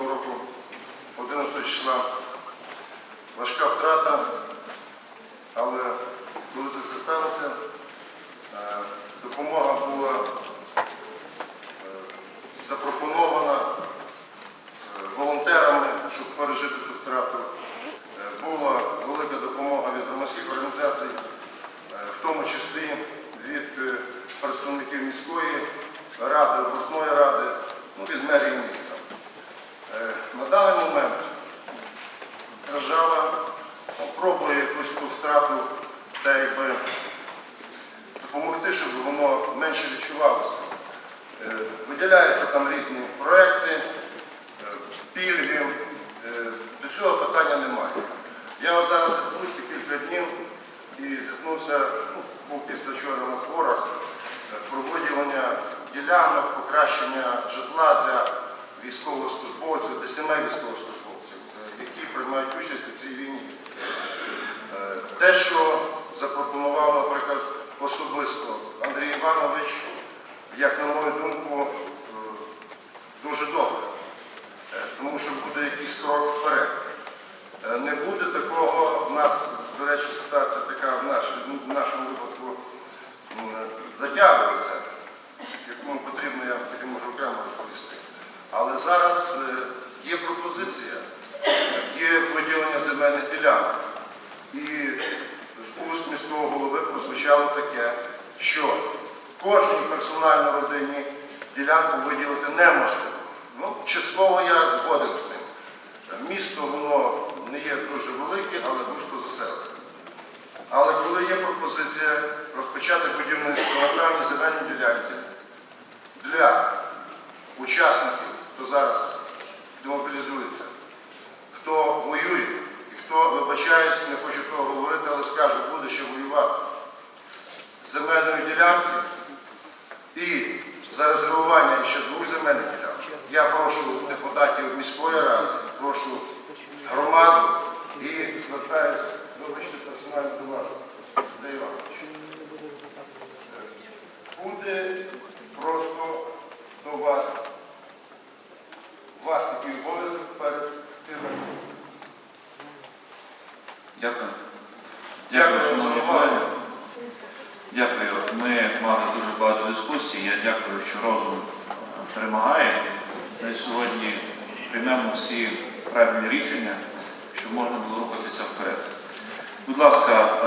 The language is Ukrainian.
року 11 числа. Важка втрата, допомогти, щоб воно менше відчувалося. Е, Виділяються там різні проекти, е, пільги. Е, До цього питання немає. Я зараз відбувся кілька днів і зіткнувся, ну, був після вчора на зборах, про ділянок, покращення житла для військовослужбовців, для сімей військовослужбовців, які приймають участь у цій війні. Те, що Іванович, як на мою думку, е, дуже добре. Е, Тому що буде якийсь крок вперед. Е, Не буде такого, в нас, до речі, ситуація така в, наш, в нашому випадку затягується, яку потрібно, я тоді можу окремо розповісти. Але зараз є пропозиція, є виділення земельних ділянок. І з уст міського голови прозвучало таке, кожній персонально родині ділянку виділити неможливо. Ну, частково я згоден з ним. Місто воно не є дуже велике, але густо заселене. Але коли є пропозиція розпочати будівництво на певній земельній ділянці для учасників, хто зараз демобілізується, хто воює, і хто, вибачаюсь, не хочу того говорити, але скажу, буде ще воювати. Земельної ділянки і зарезервування ще двох земельних ділянок. Я прошу депутатів міської ради, прошу громаду і звертаюся, вибачте, персонально до вас, Андрій Іванович. Буде просто до вас вас такий обов'язок перед. Дякую. Дякую, Дякую, за увагу. Дякую. Ми мали дуже багато дискусій. Я дякую, що розум перемагає. Ми сьогодні приймемо всі правильні рішення, щоб можна було рухатися вперед. Будь ласка, е,